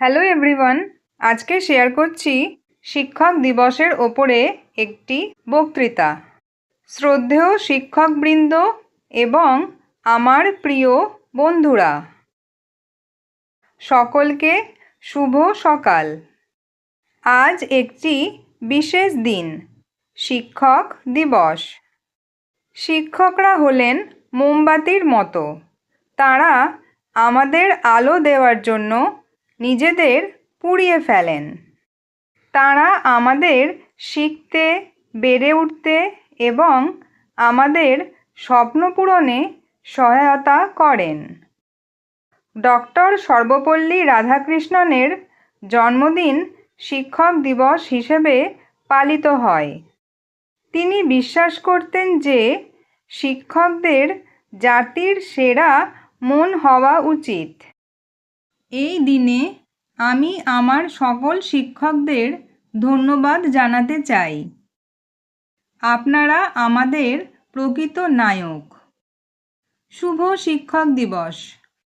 Hello everyone আজকে share করছি শিক্ষক দিবসের ওপরে একটি বক্তৃতা। শ্রদ্ধেয় শিক্ষকবৃন্দ এবং আমার প্রিয় বন্ধুরা। সকলকে শুভ সকাল। আজ একটি বিশেষ দিন, শিক্ষক দিবস। শিক্ষকরা হলেন মোমবাতির মতো। তারা আমাদের আলো দেওয়ার জন্য নিজেদের পুড়িয়ে ফেলেন। তারা আমাদের শিখতে, বেড়ে উঠতে এবং আমাদের স্বপ্ন পূরণে সহায়তা করেন। ডক্টর সর্বপল্লী রাধাকৃষ্ণনের জন্মদিন শিক্ষক দিবস হিসেবে পালিত হয়। তিনি বিশ্বাস করতেন যে শিক্ষকদের জাতির সেরা মন হওয়া উচিত। এই দিনে আমি আমার সকল শিক্ষকদের ধন্যবাদ জানাতে চাই। আপনারা আমাদের প্রকৃত নায়ক। শুভ শিক্ষক দিবস।